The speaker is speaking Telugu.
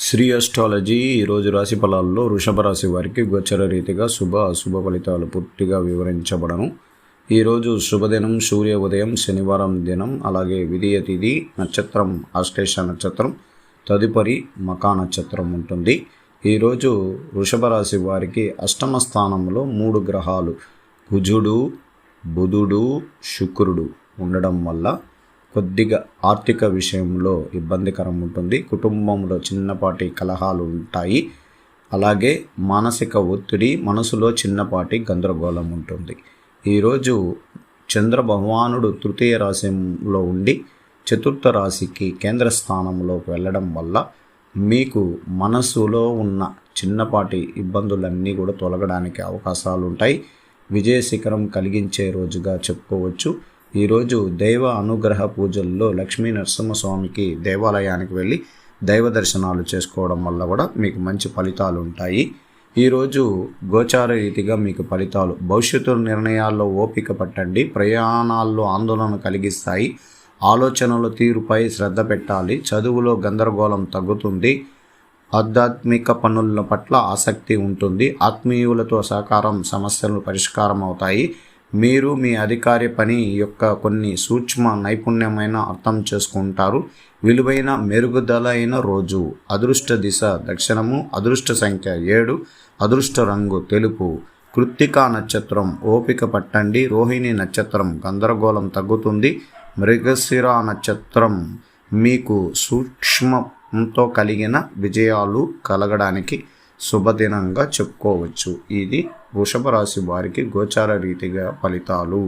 శ్రీ అస్ట్రాలజీ ఈరోజు రాశి ఫలాల్లో వృషభ రాశి వారికి గోచర రీతిగా శుభ అశుభ ఫలితాలు పూర్తిగా వివరించబడను. ఈరోజు శుభదినం సూర్య ఉదయం శనివారం దినం అలాగే విధియ తిథి నక్షత్రం ఆశ్లేష నక్షత్రం తదుపరి మకా నక్షత్రం ఉంటుంది. ఈరోజు వృషభ రాశి వారికి అష్టమ స్థానంలో మూడు గ్రహాలు కుజుడు బుధుడు శుక్రుడు ఉండడం వల్ల కొద్దిగా ఆర్థిక విషయంలో ఇబ్బందికరం ఉంటుంది. కుటుంబంలో చిన్నపాటి కలహాలు ఉంటాయి. అలాగే మానసిక ఒత్తిడి మనసులో చిన్నపాటి గందరగోళం ఉంటుంది. ఈరోజు చంద్ర భగవానుడు తృతీయ రాశిలో ఉండి చతుర్థ రాశికి కేంద్ర స్థానంలోకి వెళ్ళడం వల్ల మీకు మనసులో ఉన్న చిన్నపాటి ఇబ్బందులన్నీ కూడా తొలగడానికి అవకాశాలు ఉంటాయి విజయ శిఖరం కలిగించే రోజుగా చెప్పుకోవచ్చు. ఈరోజు దైవ అనుగ్రహ పూజల్లో లక్ష్మీ నరసింహస్వామికి దేవాలయానికి వెళ్ళి దైవ దర్శనాలు చేసుకోవడం వల్ల కూడా మీకు మంచి ఫలితాలు ఉంటాయి. ఈరోజు గోచార రీతిగా మీకు ఫలితాలు భవిష్యత్తు నిర్ణయాల్లో ఓపిక పట్టండి ప్రయాణాల్లో ఆందోళన కలిగిస్తాయి ఆలోచనల తీరుపై శ్రద్ధ పెట్టాలి చదువులో గందరగోళం తగ్గుతుంది ఆధ్యాత్మిక పనుల పట్ల ఆసక్తి ఉంటుంది ఆత్మీయులతో సహకారం సమస్యలు పరిష్కారం అవుతాయి మీరు మీ అధికారి పని యొక్క కొన్ని సూక్ష్మ నైపుణ్యమైన అర్థం చేసుకుంటారు. విలువైన మెరుగుదలైన రోజు. అదృష్ట దిశ దక్షిణము అదృష్ట సంఖ్య ఏడు అదృష్ట రంగు తెలుపు. కృత్తికా నక్షత్రం ఓపిక పట్టండి. రోహిణి నక్షత్రం గందరగోళం తగ్గుతుంది. మృగశిర నక్షత్రం మీకు సూక్ష్మంతో కలిగిన విజయాలు కలగడానికి శుభదినంగా చెప్పుకోవచ్చు. ఇది వృషభ రాశి వారికి గోచార రీతిగా ఫలితాలు